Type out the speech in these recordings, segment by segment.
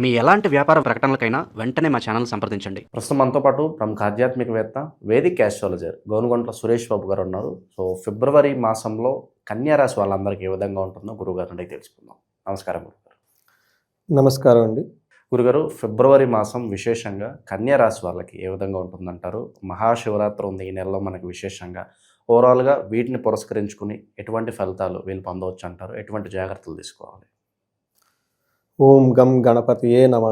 మీ ఎలాంటి వ్యాపార ప్రకటనలకైనా వెంటనే మా ఛానల్ సంప్రదించండి. ప్రస్తుతం మనతో పాటు ప్రముఖ ఆధ్యాత్మికవేత్త వేదిక్ ఆస్ట్రాలజర్ గోనుగొంట్ల సురేష్ బాబు గారు ఉన్నారు. సో ఫిబ్రవరి మాసంలో కన్యా రాశి వాళ్ళందరికీ ఏ విధంగా ఉంటుందో గురుగారు నుండి తెలుసుకుందాం. నమస్కారం గురుగారు. నమస్కారం అండి. గురుగారు ఫిబ్రవరి మాసం విశేషంగా కన్యా రాశి వాళ్ళకి ఏ విధంగా ఉంటుందంటారు? మహాశివరాత్రి ఉంది ఈ నెలలో మనకి విశేషంగా. ఓవరాల్గా వీటిని పురస్కరించుకుని ఎటువంటి ఫలితాలు వీళ్ళు పొందవచ్చు అంటారు? ఎటువంటి జాగ్రత్తలు తీసుకోవాలి? ఓం గం గణపతియే నమ.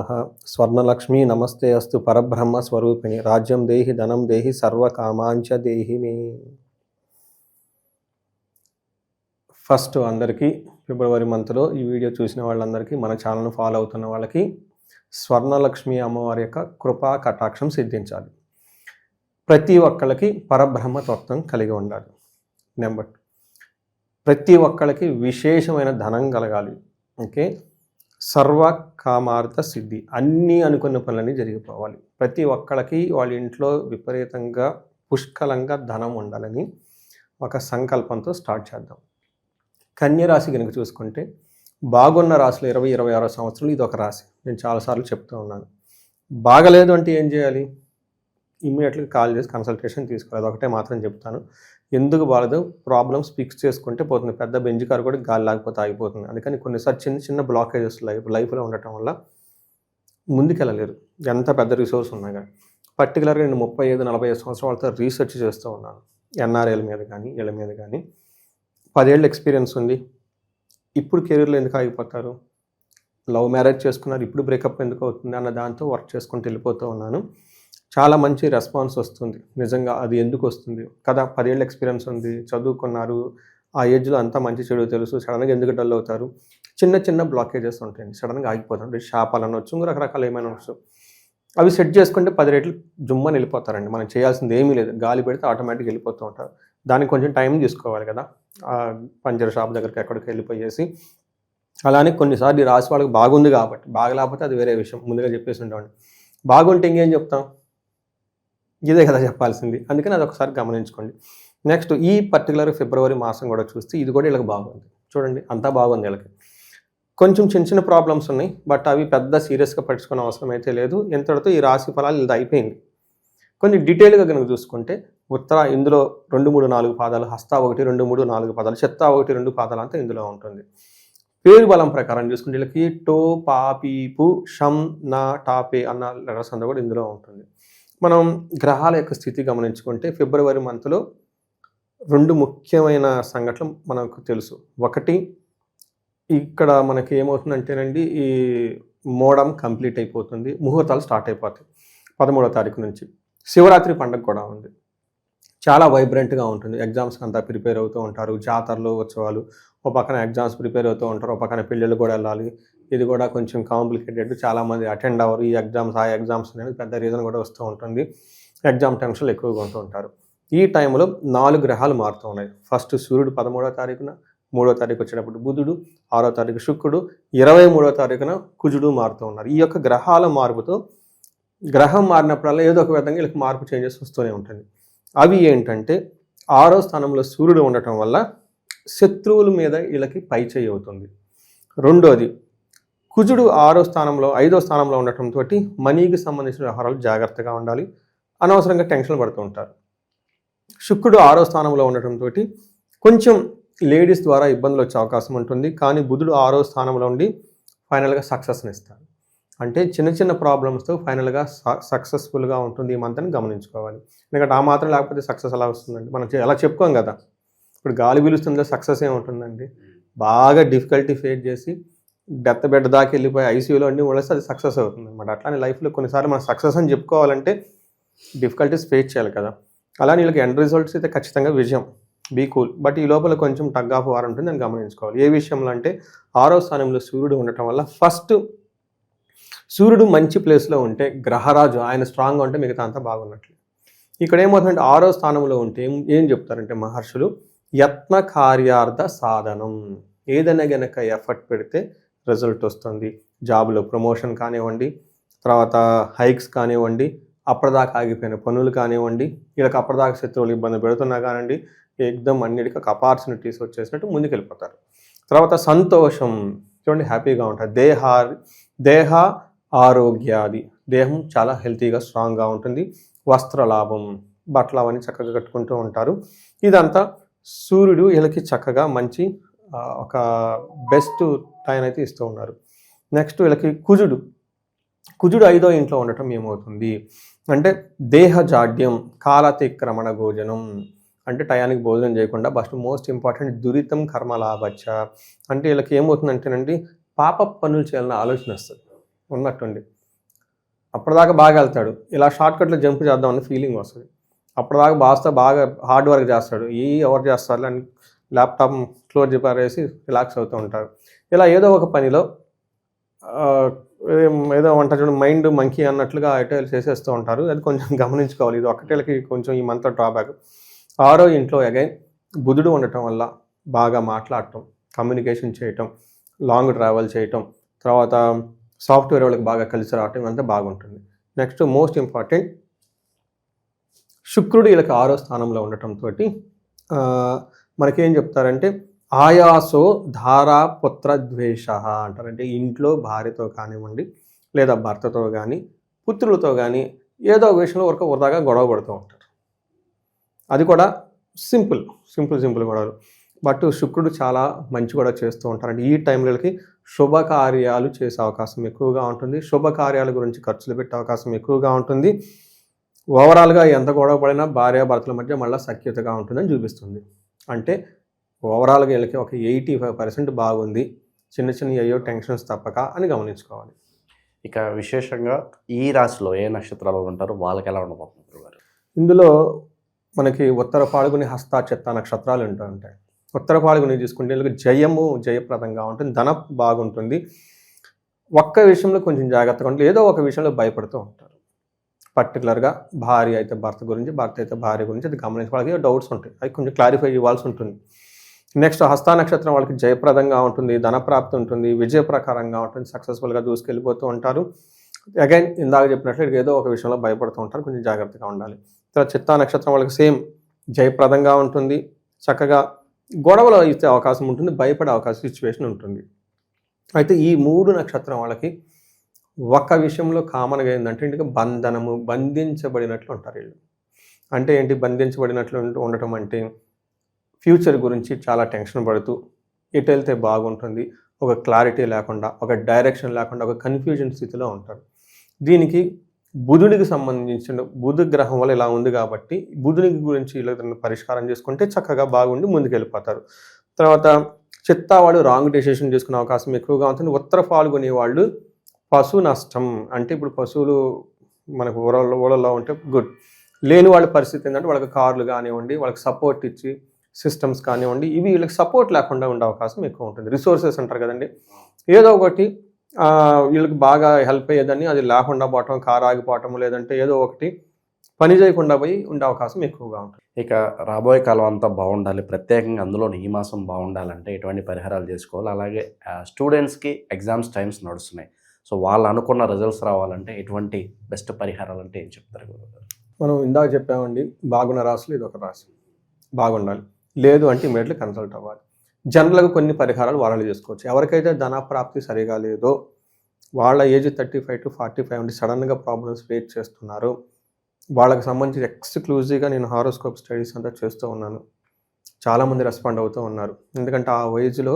స్వర్ణలక్ష్మి నమస్తే అస్తు పరబ్రహ్మ స్వరూపిణి. రాజ్యం దేహి ధనం దేహి సర్వకామాంచ దేహి మే. ఫస్ట్ అందరికీ ఫిబ్రవరి మంత్లో ఈ వీడియో చూసిన వాళ్ళందరికీ మన ఛానల్ను ఫాలో అవుతున్న వాళ్ళకి స్వర్ణలక్ష్మి అమ్మవారి యొక్క కృపా కటాక్షం సిద్ధించాలి. ప్రతి ఒక్కళ్ళకి పరబ్రహ్మ తత్వం కలిగి ఉండాలి. నెంబర్ ప్రతి ఒక్కళ్ళకి విశేషమైన ధనం కలగాలి. ఓకే? సర్వ కామార్థ సిద్ధి. అన్నీ అనుకున్న పనులన్నీ జరిగిపోవాలి. ప్రతి ఒక్కళ్ళకి వాళ్ళ ఇంట్లో విపరీతంగా పుష్కలంగా ధనం ఉండాలని ఒక సంకల్పంతో స్టార్ట్ చేద్దాం. కన్య రాశి కనుక చూసుకుంటే బాగున్న రాశులు ఇరవై ఇరవై ఆరో సంవత్సరాలు ఇది ఒక రాశి. నేను చాలాసార్లు చెప్తూ ఉన్నాను. బాగలేదు అంటే ఏం చేయాలి? ఇమ్మీడియట్గా కాల్ చేసి కన్సల్టేషన్ తీసుకోవాలి. అదొకటే మాత్రం చెప్తాను. ఎందుకు బాగలేదు ప్రాబ్లమ్స్ ఫిక్స్ చేసుకుంటే పోతుంది. పెద్ద బెంజ్ కార్ కూడా గాలి లేకపోతే ఆగిపోతుంది. అందుకని కొన్నిసార్లు చిన్న చిన్న బ్లాకేజెస్ లైఫ్ లైఫ్లో ఉండటం వల్ల ముందుకెళ్ళలేరు. ఎంత పెద్ద రిసోర్స్ ఉన్నా కానీ పర్టికులర్గా నేను ముప్పై ఐదు నలభై ఐదు సంవత్సరాలతో రీసెర్చ్ చేస్తూ ఉన్నాను. ఎన్ఆర్ఏల మీద కానీ వీళ్ళ మీద కానీ పదేళ్ళ ఎక్స్పీరియన్స్ ఉంది. ఇప్పుడు కెరీర్లో ఎందుకు ఆగిపోతారు? లవ్ మ్యారేజ్ చేసుకున్నారు. ఇప్పుడు బ్రేకప్ ఎందుకు అవుతుంది? అన్న దాంతో వర్క్ చేసుకుంటూ వెళ్ళిపోతూ ఉన్నాను. చాలా మంచి రెస్పాన్స్ వస్తుంది. నిజంగా అది ఎందుకు వస్తుంది? కదా పదేళ్ళ ఎక్స్పీరియన్స్ ఉంది చదువుకున్నారు ఆ ఏజ్లో అంతా మంచి చెడు తెలుసు సడన్గా ఎందుకు డల్ అవుతారు? చిన్న చిన్న బ్లాకేజెస్ ఉంటాయండి సడన్గా ఆగిపోతారు. షాపాలు అనొచ్చు ఇంకా రకరకాల ఏమైనా వచ్చు అవి సెట్ చేసుకుంటే పది రేట్లు జుమ్మని వెళ్ళిపోతారండి మనం చేయాల్సింది ఏమీ లేదు. గాలి పెడితే ఆటోమేటిక్ వెళ్ళిపోతూ ఉంటారు. దానికి కొంచెం టైం తీసుకోవాలి కదా. ఆ పంచర్ షాప్ దగ్గరికి ఎక్కడికి వెళ్ళిపోయేసి. అలానే కొన్నిసార్లు రాసి వాళ్ళకి బాగుంది కాబట్టి బాగలేకపోతే అది వేరే విషయం. ముందుగా చెప్పేసి ఉండేవాడిని. బాగుంటే ఇంకేం చెప్తాం? ఇదే కదా చెప్పాల్సింది. అందుకని అది ఒకసారి గమనించుకోండి. నెక్స్ట్ ఈ పర్టికులర్ ఫిబ్రవరి మాసం కూడా చూస్తే ఇది కూడా వీళ్ళకి బాగుంది. చూడండి అంతా బాగుంది వీళ్ళకి. కొంచెం చిన్న చిన్న ప్రాబ్లమ్స్ ఉన్నాయి బట్ అవి పెద్ద సీరియస్గా పట్టించుకునే అవసరం అయితే లేదు. ఇంతటితో ఈ రాశి ఫలాలు ఇది అయిపోయింది. కొన్ని డీటెయిల్గా కనుక చూసుకుంటే ఉత్తర ఇందులో రెండు మూడు నాలుగు పాదాలు హస్త ఒకటి రెండు మూడు నాలుగు పాదాలు చెత్త ఒకటి రెండు పాదాలు అంతా ఇందులో ఉంటుంది. పేరు బలం ప్రకారం చూసుకుంటే వీళ్ళకి టో పా పీ పు షం నా టాపే అన్న లెటర్స్ అంతా కూడా ఇందులో ఉంటుంది. మనం గ్రహాల యొక్క స్థితి గమనించుకుంటే ఫిబ్రవరి మంత్లో రెండు ముఖ్యమైన సంఘటనలు మనకు తెలుసు. ఒకటి ఇక్కడ మనకి ఏమవుతుందంటేనండి ఈ మోడం కంప్లీట్ అయిపోతుంది ముహూర్తాలు స్టార్ట్ అయిపోతాయి. పదమూడో తారీఖు నుంచి. శివరాత్రి పండుగ కూడా ఉంది. చాలా వైబ్రెంట్గా ఉంటుంది. ఎగ్జామ్స్కి అంతా ప్రిపేర్ అవుతూ ఉంటారు. జాతరలు ఉత్సవాలు ఒక పక్కన ఎగ్జామ్స్ ప్రిపేర్ అవుతూ ఉంటారు. ఒక పక్కన పెళ్ళిళ్ళు కూడా వెళ్ళాలి. ఇది కూడా కొంచెం కాంప్లికేటెడ్ చాలామంది అటెండ్ అవ్వరు. ఈ ఎగ్జామ్స్ ఆ ఎగ్జామ్స్ అనేది పెద్ద రీజన్ కూడా వస్తూ ఉంటుంది. ఎగ్జామ్ టెన్షన్లు ఎక్కువగా ఉంటూ ఉంటారు. ఈ టైంలో నాలుగు గ్రహాలు మారుతూ ఉన్నాయి. ఫస్ట్ సూర్యుడు పదమూడో తారీఖున మూడో తారీఖు వచ్చేటప్పుడు బుధుడు ఆరో తారీఖు శుక్రుడు ఇరవై మూడో తారీఖున కుజుడు మారుతూ ఉన్నారు. ఈ యొక్క గ్రహాల మార్పుతో గ్రహం మారినప్పుడల్లా ఏదో ఒక విధంగా వీళ్ళకి మార్పు చేంజెస్ వస్తూనే ఉంటుంది. అవి ఏంటంటే ఆరో స్థానంలో సూర్యుడు ఉండటం వల్ల శత్రువుల మీద వీళ్ళకి పై చేయి అవుతుంది. రెండోది కుజుడు ఆరో స్థానంలో ఐదో స్థానంలో ఉండటంతో మనీకి సంబంధించిన వ్యవహారాలు జాగ్రత్తగా ఉండాలి. అనవసరంగా టెన్షన్ పడుతూ ఉంటారు. శుక్రుడు ఆరో స్థానంలో ఉండటంతో కొంచెం లేడీస్ ద్వారా ఇబ్బందులు వచ్చే అవకాశం ఉంటుంది. కానీ బుధుడు ఆరో స్థానంలో ఉండి ఫైనల్గా సక్సెస్ని ఇస్తారు అంటే చిన్న చిన్న ప్రాబ్లమ్స్తో ఫైనల్గా సక్సెస్ఫుల్గా ఉంటుంది ఈ మంత్ అని గమనించుకోవాలి. ఎందుకంటే ఆ మాత్రం లేకపోతే సక్సెస్ ఎలా వస్తుందండి? మనం ఎలా చెప్పుకోం కదా. ఇప్పుడు గాలి పీలుస్తుందో సక్సెస్ ఏముంటుందండి బాగా డిఫికల్టీ ఫేస్ చేసి డెత్ బెడ్ దాకా వెళ్ళిపోయి ఐసీయూలో అన్ని వదిలేస్తే అది సక్సెస్ అవుతుంది అనమాట అట్లానే లైఫ్లో కొన్నిసార్లు మనం సక్సెస్ అని చెప్పుకోవాలంటే డిఫికల్టీస్ ఫేస్ చేయాలి కదా. అలా వీళ్ళకి ఎండ్ రిజల్ట్స్ అయితే ఖచ్చితంగా విజయం. బీ కూల్ బట్ ఈ లోపల కొంచెం టగ్ ఆఫ్ వార్ ఉంటుంది అని గమనించుకోవాలి. ఏ విషయంలో అంటే ఆరో స్థానంలో సూర్యుడు ఉండటం వల్ల ఫస్ట్ సూర్యుడు మంచి ప్లేస్లో ఉంటే గ్రహరాజు ఆయన స్ట్రాంగ్గా ఉంటే మిగతా అంతా బాగున్నట్లు. ఇక్కడ ఏమవుతుందంటే ఆరో స్థానంలో ఉంటే ఏం ఏం చెప్తారంటే మహర్షులు యత్న కార్యార్థ సాధనం. ఏదైనా గనక ఎఫర్ట్ పెడితే రిజల్ట్ వస్తుంది. జాబ్లో ప్రమోషన్ కానివ్వండి తర్వాత హైక్స్ కానివ్వండి అప్పటిదాకా ఆగిపోయిన పనులు కానివ్వండి వీళ్ళకి అప్పటిదాకా శత్రువులు ఇబ్బంది పెడుతున్నా కానివ్వండి ఎగ్దమ్ అన్నిటికీ ఒక ఆపర్చునిటీస్ వచ్చేసినట్టు ముందుకెళ్ళిపోతారు. తర్వాత సంతోషం. చూడండి హ్యాపీగా ఉంటారు. దేహ దేహ ఆరోగ్యాది. దేహం చాలా హెల్తీగా స్ట్రాంగ్గా ఉంటుంది. వస్త్ర లాభం బట్టలు అవన్నీ చక్కగా కట్టుకుంటూ ఉంటారు. ఇదంతా సూర్యుడు వీళ్ళకి చక్కగా మంచి ఒక బెస్ట్ టైం అయితే ఇస్తూ ఉన్నారు. నెక్స్ట్ వీళ్ళకి కుజుడు. కుజుడు ఐదో ఇంట్లో ఉండటం ఏమవుతుంది? అంటే దేహ జాడ్యం కాలతిక్రమణ భోజనం. అంటే టయానికి భోజనం చేయకుండా ఫస్ట్ మోస్ట్ ఇంపార్టెంట్ దురితం కర్మ లాభచ్చ. అంటే వీళ్ళకి ఏమవుతుందంటేనండి పాప పనులు చేయాలన్న ఆలోచన వస్తుంది. ఉన్నట్టుండి. అప్పటిదాకా బాగా వెళ్తాడు. ఇలా షార్ట్కట్లో జంప్ జంప్ చేద్దామని ఫీలింగ్ వస్తుంది. అప్పటిదాకా బాగా బాగా హార్డ్ వర్క్ చేస్తాడు. ఈ ఎవరు చేస్తారు అని ల్యాప్టాప్ క్లోజ్ పారేసి రిలాక్స్ అవుతూ ఉంటారు. ఇలా ఏదో ఒక పనిలో ఏదో వంట చూడండి మైండ్ మంకీ అన్నట్లుగా అయితే చేసేస్తూ ఉంటారు. అది కొంచెం గమనించుకోవాలి. ఇది ఒకటేళ్ళకి కొంచెం ఈ మంత్ డ్రాబ్యాక్. ఆరో ఇంట్లో అగైన్ బుధుడు ఉండటం వల్ల బాగా మాట్లాడటం కమ్యూనికేషన్ చేయటం లాంగ్ ట్రావెల్ చేయటం తర్వాత సాఫ్ట్వేర్ వాళ్ళకి బాగా కలిసి రావటం అంతా బాగుంటుంది. నెక్స్ట్ మోస్ట్ ఇంపార్టెంట్ శుక్రుడు వీళ్ళకి ఆరో స్థానంలో ఉండటంతో మనకేం చెప్తారంటే ఆయాసో ధారా పుత్ర ద్వేష అంటారంటే ఇంట్లో భార్యతో కానివ్వండి లేదా భర్తతో కానీ పుత్రులతో కానీ ఏదో ఒక విషయంలో వరకు వృధాగా గొడవ పడుతూ ఉంటారు. అది కూడా సింపుల్ సింపుల్ సింపుల్ గొడవలు. బట్ శుక్రుడు చాలా మంచి కూడా చేస్తూ ఉంటారంటే ఈ టైంలకి శుభకార్యాలు చేసే అవకాశం ఎక్కువగా ఉంటుంది. శుభకార్యాల గురించి ఖర్చులు పెట్టే అవకాశం ఎక్కువగా ఉంటుంది. ఓవరాల్గా ఎంత గొడవ పడినా భార్యాభర్తల మధ్య మళ్ళీ సఖ్యతగా ఉంటుందని చూపిస్తుంది. అంటే ఓవరాల్గా వీళ్ళకి ఒక ఎయిటీ ఫైవ్ పర్సెంట్ బాగుంది. చిన్న చిన్న అయ్యో టెన్షన్స్ తప్పక అని గమనించుకోవాలి. ఇక విశేషంగా ఈ రాశిలో ఏ నక్షత్రాలు ఉంటారో వాళ్ళకి ఎలా ఉండబోతుంది గురుగారు? ఇందులో మనకి ఉత్తర పాల్గొని హస్త చెత్త నక్షత్రాలు ఉంటూ ఉంటాయి ఉత్తర పాల్గొని తీసుకుంటే వీళ్ళకి జయము జయప్రదంగా ఉంటుంది ధన బాగుంటుంది. ఒక్క విషయంలో కొంచెం జాగ్రత్తగా ఉంటుంది ఏదో ఒక విషయంలో భయపడుతూ ఉంటారు. పర్టికులర్గా భార్య అయితే భర్త గురించి భర్త అయితే భార్య గురించి అది గమనించి వాళ్ళకి డౌట్స్ ఉంటాయి. అవి కొంచెం క్లారిఫై ఇవ్వాల్సి ఉంటుంది. నెక్స్ట్ హస్తా నక్షత్రం వాళ్ళకి జయప్రదంగా ఉంటుంది ధనప్రాప్తి ఉంటుంది విజయ ప్రకారంగా ఉంటుంది సక్సెస్ఫుల్గా దూసుకెళ్ళిపోతూ ఉంటారు. అగైన్ ఇందాక చెప్పినట్లు ఏదో ఒక విషయంలో భయపడుతూ ఉంటారు కొంచెం జాగ్రత్తగా ఉండాలి. తర్వాత చిత్తా నక్షత్రం వాళ్ళకి సేమ్ జయప్రదంగా ఉంటుంది చక్కగా గొడవలు ఇచ్చే అవకాశం ఉంటుంది భయపడే అవకాశం సిచ్యువేషన్ ఉంటుంది. అయితే ఈ మూడు నక్షత్రం వాళ్ళకి ఒక విషయంలో కామన్గా ఏంటంటే ఇంటికి బంధనము బంధించబడినట్లు ఉంటారు వీళ్ళు. అంటే ఏంటి? బంధించబడినట్లు ఉండటం అంటే ఫ్యూచర్ గురించి చాలా టెన్షన్ పడుతూ ఎటు వెళ్తే బాగుంటుంది ఒక క్లారిటీ లేకుండా ఒక డైరెక్షన్ లేకుండా ఒక కన్ఫ్యూజన్ స్థితిలో ఉంటారు. దీనికి బుధునికి సంబంధించిన బుధ గ్రహం వల్ల ఇలా ఉంది కాబట్టి బుధునికి గురించి ఇలా పరిష్కారం చేసుకుంటే చక్కగా బాగుండి ముందుకెళ్ళిపోతారు. తర్వాత చిత్తా వాళ్ళు రాంగ్ డెసిషన్ చేసుకునే అవకాశం ఎక్కువగా ఉంటుంది. ఉత్తర పాల్గొనే వాళ్ళు పశు నష్టం. అంటే ఇప్పుడు పశువులు మనకు ఊరల్లో ఊళ్ళల్లో ఉంటే గుడ్ లేని వాళ్ళ పరిస్థితి ఏంటంటే వాళ్ళకి కార్లు కానివ్వండి వాళ్ళకి సపోర్ట్ ఇచ్చి సిస్టమ్స్ కానివ్వండి ఇవి వీళ్ళకి సపోర్ట్ లేకుండా ఉండే అవకాశం ఎక్కువ ఉంటుంది. రిసోర్సెస్ అంటారు కదండి. ఏదో ఒకటి వీళ్ళకి బాగా హెల్ప్ అయ్యేదని అది లేకుండా పోవటం కారు ఆగిపోవటం లేదంటే ఏదో ఒకటి పని చేయకుండా పోయి ఉండే అవకాశం ఎక్కువగా ఉంటుంది. ఇక రాబోయే కాలం అంతా బాగుండాలి. ప్రత్యేకంగా అందులో ఈ మాసం బాగుండాలంటే ఎటువంటి పరిహారాలు చేసుకోవాలి. అలాగే స్టూడెంట్స్కి ఎగ్జామ్స్ టైమ్స్ నడుస్తున్నాయి. సో వాళ్ళు అనుకున్న రిజల్ట్స్ రావాలంటే ఎటువంటి బెస్ట్ పరిహారాలు అంటే ఏం చెప్తారు మనం ఇందాక చెప్పామండి బాగున్న రాశులు ఇది ఒక రాశి. బాగుండాలి. లేదు అంటే ఇమీడియట్లీ కన్సల్ట్ అవ్వాలి. జనరల్గా కొన్ని పరిహారాలు వాళ్ళు చేసుకోవచ్చు. ఎవరికైతే ధన ప్రాప్తి సరిగా లేదో వాళ్ళ age thirty five to forty five ఉంటే సడన్గా ప్రాబ్లమ్స్ ఫేస్ చేస్తున్నారు. వాళ్ళకి సంబంధించి ఎక్స్క్లూజివ్గా నేను హారోస్కోప్ స్టడీస్ అంతా చేస్తూ ఉన్నాను. చాలామంది రెస్పాండ్ అవుతూ ఉన్నారు. ఎందుకంటే ఆ ఏజ్లో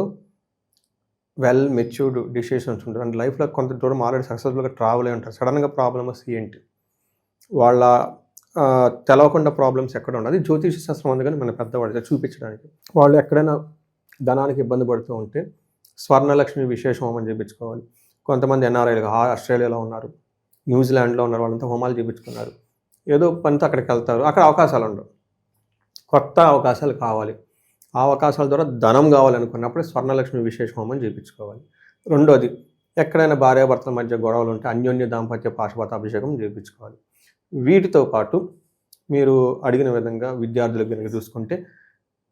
వెల్ మెచ్యూర్డ్ డిసిషన్స్ ఉంటారు అంటే లైఫ్లో కొంత దూరం ఆల్రెడీ సక్సెస్ఫుల్గా ట్రావెల్ అయి ఉంటారు. సడన్గా ప్రాబ్లమ్స్ ఏంటి? వాళ్ళ తెలవకుండా ప్రాబ్లమ్స్ ఎక్కడ ఉండదు జ్యోతిష శాస్త్రం ఉంది కానీ మన పెద్దవాళ్ళు చూపించడానికి. వాళ్ళు ఎక్కడైనా ధనానికి ఇబ్బంది పడుతూ ఉంటే స్వర్ణలక్ష్మి విశేష హోమం చేయించుకోవాలి కొంతమంది ఎన్ఆర్ఐలు ఆస్ట్రేలియాలో ఉన్నారు న్యూజిలాండ్లో ఉన్నారు వాళ్ళంతా హోమాలు చేయించుకున్నారు ఏదో పనితో అక్కడికి వెళ్తారు. అక్కడ అవకాశాలు ఉండవు. కొత్త అవకాశాలు కావాలి. ఆ అవకాశాల ద్వారా ధనం కావాలనుకున్నప్పుడు స్వర్ణలక్ష్మి విశేష హోమం చేయించుకోవాలి రెండోది ఎక్కడైనా భార్యాభర్తల మధ్య గొడవలు ఉంటే అన్యోన్య దాంపత్య పాశుపత అభిషేకం చేయించుకోవాలి వీటితో పాటు మీరు అడిగిన విధంగా విద్యార్థులకు కనుక చూసుకుంటే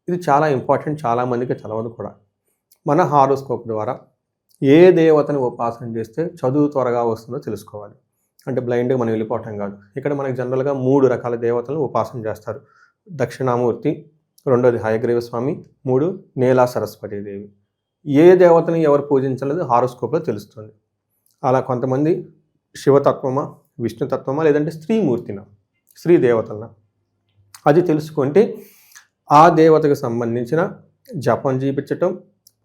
ఇది చాలా ఇంపార్టెంట్ చాలామందికి చదవదు కూడా. మన హారోస్కోప్ ద్వారా ఏ దేవతని ఉపాసన చేస్తే చదువు త్వరగా వస్తుందో తెలుసుకోవాలి. అంటే బ్లైండ్గా మనం వెళ్ళిపోవటం కాదు. ఇక్కడ మనకి జనరల్గా మూడు రకాల దేవతలను ఉపాసన చేస్తారు. దక్షిణామూర్తి రెండోది హయగ్రీవ స్వామి మూడు నేలా సరస్వతి దేవి. ఏ దేవతని ఎవరు పూజించలేదు హారోస్కోప్లో తెలుస్తుంది. అలా కొంతమంది శివతత్వమా విష్ణుతత్వమా లేదంటే స్త్రీమూర్తినా స్త్రీ దేవతలనా అది తెలుసుకుంటే ఆ దేవతకు సంబంధించిన జపం చేయించటం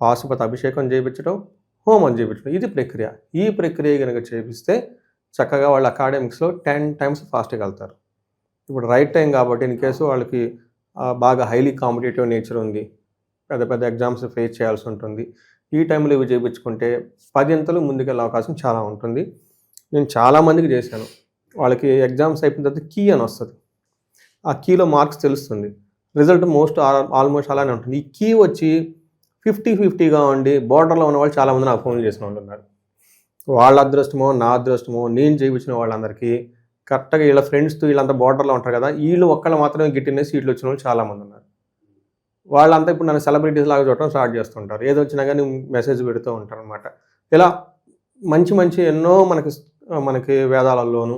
పాశుపత అభిషేకం చేయించటం హోమం చేయించడం ఇది ప్రక్రియ. ఈ ప్రక్రియ కనుక చేపిస్తే చక్కగా వాళ్ళ అకాడమిక్స్లో టెన్ టైమ్స్ ఫాస్ట్గా వెళ్తారు. ఇప్పుడు రైట్ టైం కాబట్టి ఇన్ కేసు వాళ్ళకి బాగా హైలీ కాంపిటేటివ్ నేచర్ ఉంది పెద్ద పెద్ద ఎగ్జామ్స్ ఫేస్ చేయాల్సి ఉంటుంది. ఈ టైంలో ఇవి చేయించుకుంటే పదింతలు ముందుకెళ్ళే అవకాశం చాలా ఉంటుంది. నేను చాలామందికి చేశాను. వాళ్ళకి ఎగ్జామ్స్ అయిపోయిన తర్వాత కీ అని వస్తుంది. ఆ కీలో మార్క్స్ తెలుస్తుంది. రిజల్ట్ మోస్ట్ ఆల్మోస్ట్ అలానే ఉంటుంది. ఈ కీ వచ్చి ఫిఫ్టీ ఫిఫ్టీగా ఉండి బోర్డర్లో ఉన్న వాళ్ళు చాలామంది నాకు ఫోన్ చేసిన వాళ్ళు ఉన్నారు వాళ్ళ అదృష్టమో నా అదృష్టమో నేను చేయించిన వాళ్ళందరికీ కరెక్ట్గా వీళ్ళ ఫ్రెండ్స్తో వీళ్ళంతా బోర్డర్లో ఉంటారు కదా వీళ్ళు ఒక్కళ్ళు మాత్రమే గిట్టిన సీట్లు వచ్చిన వాళ్ళు చాలామంది ఉన్నారు. వాళ్ళంతా ఇప్పుడు నన్ను సెలబ్రిటీస్ లాగా చూడటం స్టార్ట్ చేస్తుంటారు. ఏదో వచ్చినా కానీ మెసేజ్ పెడుతూ ఉంటారు అనమాట ఇలా మంచి మంచి ఎన్నో మనకి మనకి వేదాలలోను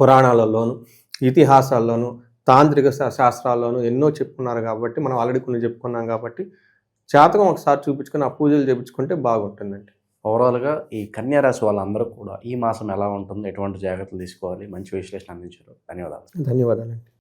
పురాణాలలోను ఇతిహాసాల్లోనూ తాంత్రిక శాస్త్రాల్లోనూ ఎన్నో చెప్పుకున్నారు కాబట్టి మనం ఆల్రెడీ కొన్ని చెప్పుకున్నాం కాబట్టి జాతకం ఒకసారి చూపించుకొని ఆ పూజలు చేయించుకుంటే బాగుంటుందండి. ఓవరాల్గా ఈ కన్యా రాశి వాళ్ళందరూ కూడా ఈ మాసం ఎలా ఉంటుంది ఎటువంటి జాగ్రత్తలు తీసుకోవాలి మంచి విశ్లేషణ అందించారు. ధన్యవాదాలు. ధన్యవాదాలండి.